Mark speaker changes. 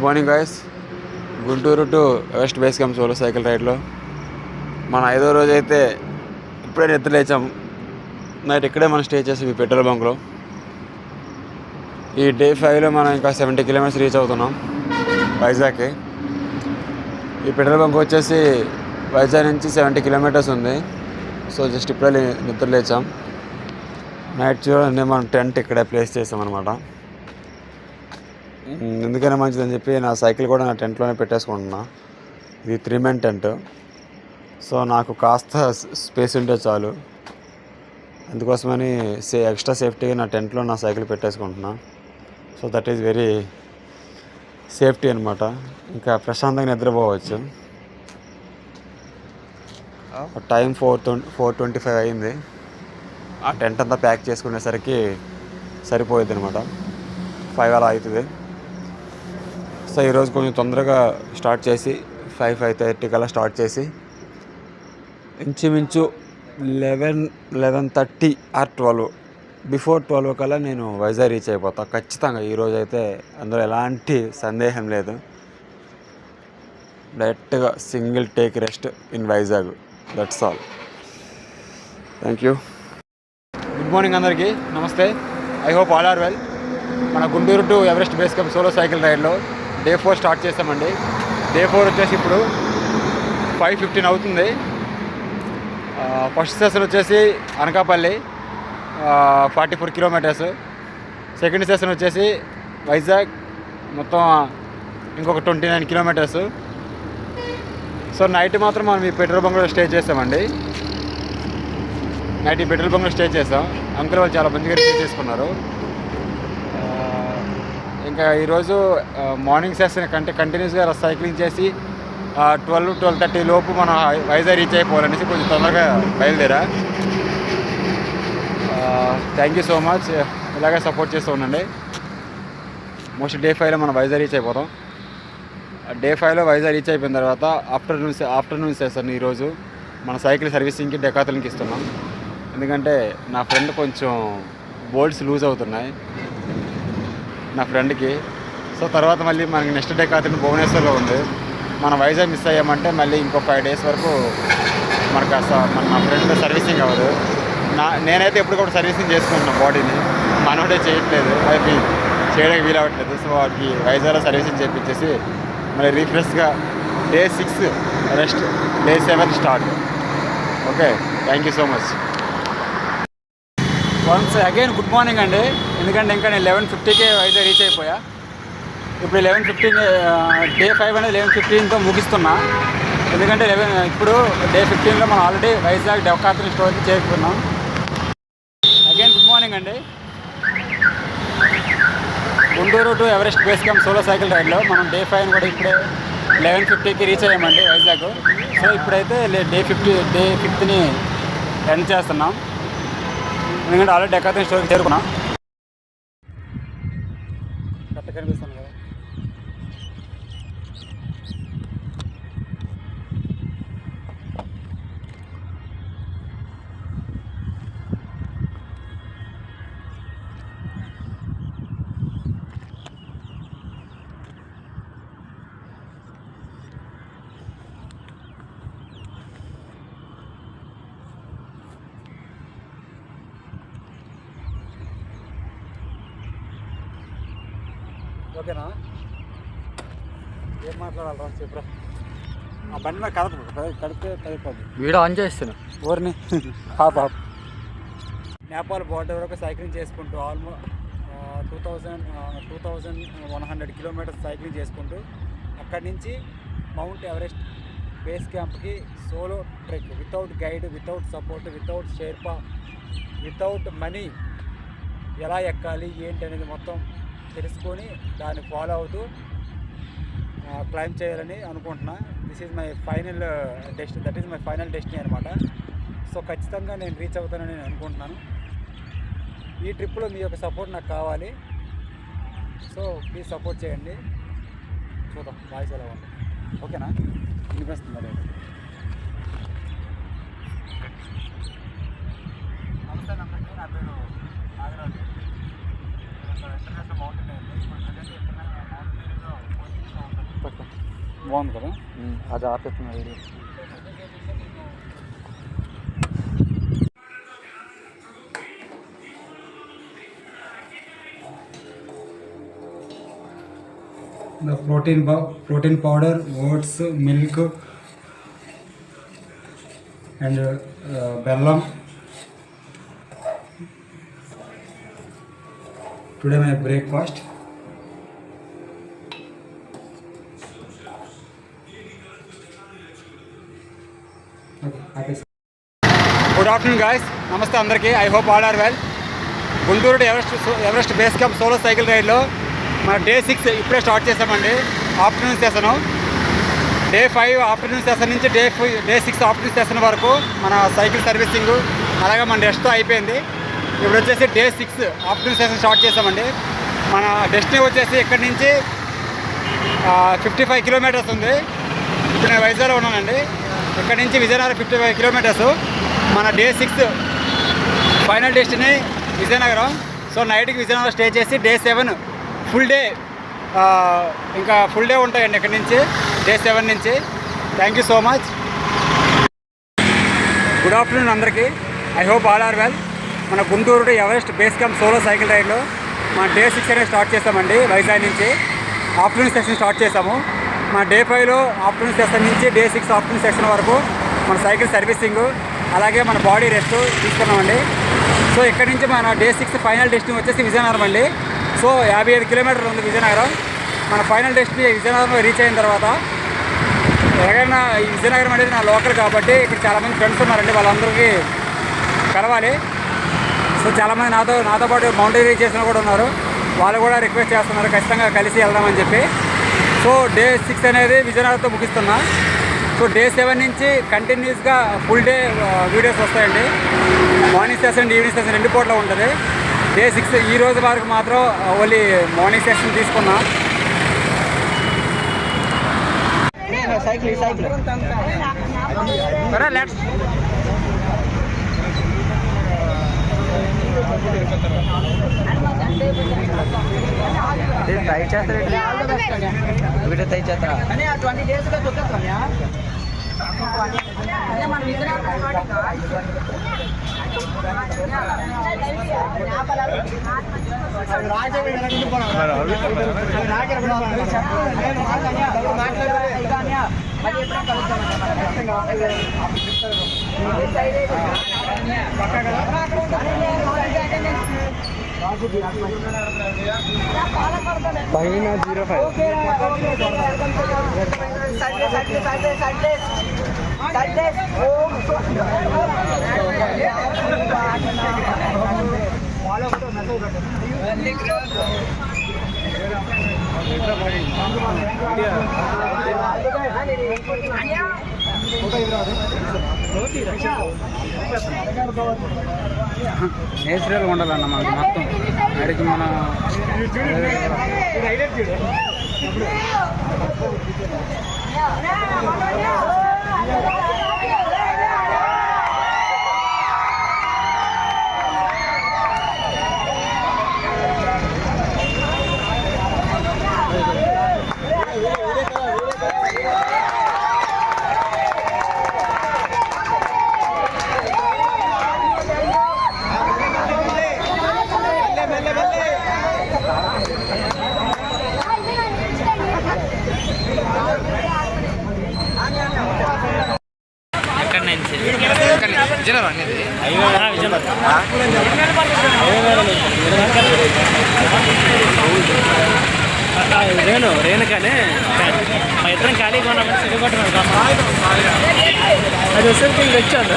Speaker 1: Good morning guys Guntur to west base camp solo cycle రైడ్లో మన ఐదో రోజు అయితే ఇప్పుడే నిద్ర లేచాం. నైట్ ఇక్కడే మనం స్టే చేసాం ఈ పెట్రోల్ బంక్లో ఈ డే ఫైవ్లో మనం ఇంకా సెవెంటీ కిలోమీటర్స్ రీచ్ అవుతున్నాం వైజాగ్కి. ఈ పెట్రోల్ బంక్ వచ్చేసి వైజాగ్ నుంచి సెవెంటీ కిలోమీటర్స్ ఉంది. సో జస్ట్ ఇప్పుడే నిద్రలేచాం నిద్ర లేచాం. నైట్ చూడండి మనం టెంట్ ఇక్కడే ప్లేస్ చేసాం అనమాట ఎందుకైనా మంచిదని చెప్పి నా సైకిల్ కూడా నా టెంట్లోనే పెట్టేసుకుంటున్నా. ఇది త్రీ మెన్ టెంట్. సో నాకు కాస్త స్పేస్ ఉంటే చాలు. అందుకోసమని సే ఎక్స్ట్రా సేఫ్టీగా నా టెంట్లో నా cycle పెట్టేసుకుంటున్నా. So that is very safety అనమాట ఇంకా ప్రశాంతంగా నిద్రపోవచ్చు. Time four twenty four twenty five అయింది. ఆ? టెంట్ అంతా ప్యాక్ చేసుకునేసరికి సరిపోయింది అనమాట ఫైవ్ అలా అవుతుంది. సో ఈరోజు కొంచెం తొందరగా స్టార్ట్ చేసి ఫైవ్ ఫైవ్ థర్టీ కల్లా స్టార్ట్ చేసి ఇంచుమించు eleven eleven thirty or twelve before twelve కల్లా నేను వైజాగ్ రీచ్ అయిపోతాను ఖచ్చితంగా ఈరోజు అయితే అందులో ఎలాంటి సందేహం లేదు. డైరెక్ట్గా single take rest in Vizag. That's all thank you good morning అందరికీ. నమస్తే. I hope all are well మన Guntur to Everest base camp solo cycle రైడ్లో day four start చేస్తామండి. డే ఫోర్ వచ్చేసి ఇప్పుడు ఫైవ్ ఫిఫ్టీన్ అవుతుంది. ఫస్ట్ సెషన్ వచ్చేసి Anakapalli forty four kilometres. Second session వచ్చేసి వైజాగ్ మొత్తం ఇంకొక twenty nine kilometres. So night మాత్రం మనం ఈ పెట్రోల్ బంక్లో స్టే చేస్తామండి. నైట్ ఈ పెట్రోల్ బంక్లో స్టే చేసాం అంకుల్ వాళ్ళు చాలా మంచిగా స్టే చేసుకున్నారు. ఇంకా ఈరోజు మార్నింగ్ సెషన్ కంటే కంటిన్యూస్గా సైక్లింగ్ చేసి ట్వెల్వ్ ట్వెల్వ్ థర్టీ లోపు మనం వైజాగ్ రీచ్ అయిపోవాలనేసి కొంచెం తొందరగా బయలుదేరా. థ్యాంక్ యూ సో మచ్ ఇలాగే సపోర్ట్ చేస్తూ ఉండండి. మోస్ట్ డే ఫైవ్లో మనం వైజాగ్ రీచ్ అయిపోతాం. డే ఫైవ్లో వైజాగ్ రీచ్ అయిపోయిన తర్వాత ఆఫ్టర్నూన్ ఆఫ్టర్నూన్ సెషన్ ఈరోజు మన సైకిల్ సర్వీసింగ్కి డెకాతలకి ఇస్తున్నాం. ఎందుకంటే నా ఫ్రెండ్ కొంచెం బోల్ట్స్ లూజ్ అవుతున్నాయి. నా ఫ్రెండ్కి. సో తర్వాత మళ్ళీ మనకి నెక్స్ట్ డే కాకుండా భువనేశ్వర్లో ఉంది. మన వైజాగ్ మిస్ అయ్యామంటే మళ్ళీ ఇంకో ఫైవ్ డేస్ వరకు మనకు మన నా ఫ్రెండ్ సర్వీసింగ్ అవ్వదు. నా నేనైతే ఎప్పుడు కూడా సర్వీసింగ్ చేసుకుంటున్నా బాడీని. మనోడే చేయట్లేదు. అది చేయడానికి వీలవ్వట్లేదు సో వాడికి వైజాగ్లో సర్వీసింగ్ చేయించేసి మళ్ళీ రీఫ్రెష్గా day six rest day seven start. Okay. Thank you so much. Once again good morning అండి. ఎందుకంటే ఇంకా నేను లెవెన్ ఫిఫ్టీకే వైజాగ్ రీచ్ అయిపోయా. ఇప్పుడు లెవెన్ ఫిఫ్టీన్ డే ఫైవ్ అనేది లెవెన్ ఫిఫ్టీన్తో ముగిస్తున్నా. ఎందుకంటే లెవెన్ ఇప్పుడు డే ఫిఫ్టీన్లో మనం ఆల్రెడీ వైజాగ్ డెవకాత్రి స్టోర్కి చేరుకున్నాం. అగైన్ గుడ్ మార్నింగ్ అండి. Guntur to Everest base camp solo cycle రైడ్లో మనం డే ఫైవ్ కూడా ఇప్పుడే లెవెన్ ఫిఫ్టీకి రీచ్ అయ్యామండి వైజాగ్ సో ఇప్పుడైతే డే ఫిఫ్టీ డే ఫిఫ్త్ని ఎండ్ చేస్తున్నాం. ఎందుకంటే ఆల్రెడీ డెకాత్రి స్టోర్కి చేరుకున్నాం. కరెక్ట్ కనిపిస్తాను కదా. ఓకేనా? ఏం మాట్లాడాలరా? చెప్పురా. ఆ బండి మీద కదప కడితే కదిపోద్ది
Speaker 2: వీడియో ఆన్ చేస్తున్నా.
Speaker 1: ఊరిని హాప్ నేపాల్ బార్డర్ వరకు సైక్లింగ్ చేసుకుంటూ almost two thousand two thousand one hundred kilometres cycling చేసుకుంటూ అక్కడి నుంచి మౌంట్ ఎవరెస్ట్ బేస్ క్యాంప్కి solo trek without guide without support without Sherpa without money ఎలా ఎక్కాలి ఏంటి అనేది మొత్తం తెలుసుకొని దాన్ని ఫాలో అవుతూ క్లైమ్ చేయాలని అనుకుంటున్నా. This is my final డెస్ట్ that is my final destiny అనమాట సో ఖచ్చితంగా నేను రీచ్ అవుతానని నేను అనుకుంటున్నాను. ఈ ట్రిప్లో మీ యొక్క సపోర్ట్ నాకు కావాలి. సో ప్లీజ్ సపోర్ట్ చేయండి. చూద్దాం. వాయిస్ ఎలా ఉంది? ఓకేనా వినిపిస్తుంది అదే నమస్తే నమస్తే. నా పేరు నాగరాజు.
Speaker 3: बंद कर।
Speaker 2: आज आप इतना
Speaker 3: video protein protein powder oats milk and Belum today my breakfast good afternoon guys నమస్తే అందరికీ. I hope all are well Guntur Everest Everest base camp solo cycle రైడ్లో మన డే సిక్స్ ఇప్పుడే స్టార్ట్ చేసామండి afternoon session day five afternoon session నుంచి day five day six afternoon session వరకు మన cycle servicing అలాగే మన రెస్ట్ అయిపోయింది. ఇప్పుడు వచ్చేసి day six afternoon session start చేసామండి. మన డెస్టినీ వచ్చేసి ఇక్కడి నుంచి ఫిఫ్టీ ఫైవ్ కిలోమీటర్స్ ఉంది. ఇప్పుడు నేను వైజాగ్లో ఉన్నానండి. ఇక్కడ నుంచి విజయనగరం ఫిఫ్టీ ఫైవ్ కిలోమీటర్స్. మన day six final destiny Vizianagaram. So నైట్కి విజయనగరం స్టే చేసి డే సెవెన్ ఫుల్ డే ఇంకా ఫుల్ డే ఉంటాయండి ఇక్కడ నుంచి. డే సెవెన్ నుంచి. Thank you so much good afternoon అందరికీ. I hope all are well మన Guntur Everest base camp solo cycle రైడ్లో మన డే సిక్స్ అనేది స్టార్ట్ చేస్తామండి వైజాగ్ నుంచి. ఆఫ్టర్నూన్ సెషన్ స్టార్ట్ చేసాము మన డే ఫైవ్లో ఆఫ్టర్నూన్ సెషన్ నుంచి డే సిక్స్ ఆఫ్టర్నూన్ సెషన్ వరకు మన సైకిల్ సర్వీసింగ్ అలాగే మన బాడీ రెస్ట్ తీసుకున్నామండి. సో ఇక్కడ నుంచి మన డే సిక్స్ ఫైనల్ డెస్టినేషన్ వచ్చేసి విజయనగరం అండి. సో యాభై ఐదు కిలోమీటర్లు ఉంది విజయనగరం. మన ఫైనల్ డెస్టినేషన్ విజయనగరంలో రీచ్ అయిన తర్వాత ఎలాగైనా విజయనగరం అనేది నా లోకల్ కాబట్టి ఇక్కడ చాలామంది ఫ్రెండ్స్ ఉన్నారండి వాళ్ళందరికీ కలవాలి. సో చాలామంది నాతో నాతో పాటు మౌంటైనరీ చేసిన కూడా ఉన్నారు. వాళ్ళు కూడా రిక్వెస్ట్ చేస్తున్నారు ఖచ్చితంగా కలిసి వెళ్దామని చెప్పి. సో డే సిక్స్ అనేది విజయనగరంతో ముగిస్తున్నా. సో డే సెవెన్ నుంచి కంటిన్యూస్గా ఫుల్ డే వీడియోస్ వస్తాయండి. మార్నింగ్ సెషన్ ఈవినింగ్ సెషన్ రెండు పూట్ల ఉంటుంది. డే సిక్స్ ఈ రోజు వరకు మాత్రం ఓన్లీ మార్నింగ్ సెషన్ తీసుకున్నా.
Speaker 2: Cycle cycle.
Speaker 3: లెట్స్
Speaker 2: ట్రై చేస్తారా వీడియో ట్రై చేస్తారా ట్వంటీ డేస్గా महीना ज़ीरो फाइव Yeah.
Speaker 3: నేచురల్ ఉండాలన్న మనకి మొత్తం. అడిగి మన
Speaker 2: రేణు రేణు కానీ మా ఇద్దరం ఖాళీగా ఉన్నప్పుడు సిగ్గుపట్టుకున్నాం అది వచ్చేసరికి వచ్చాను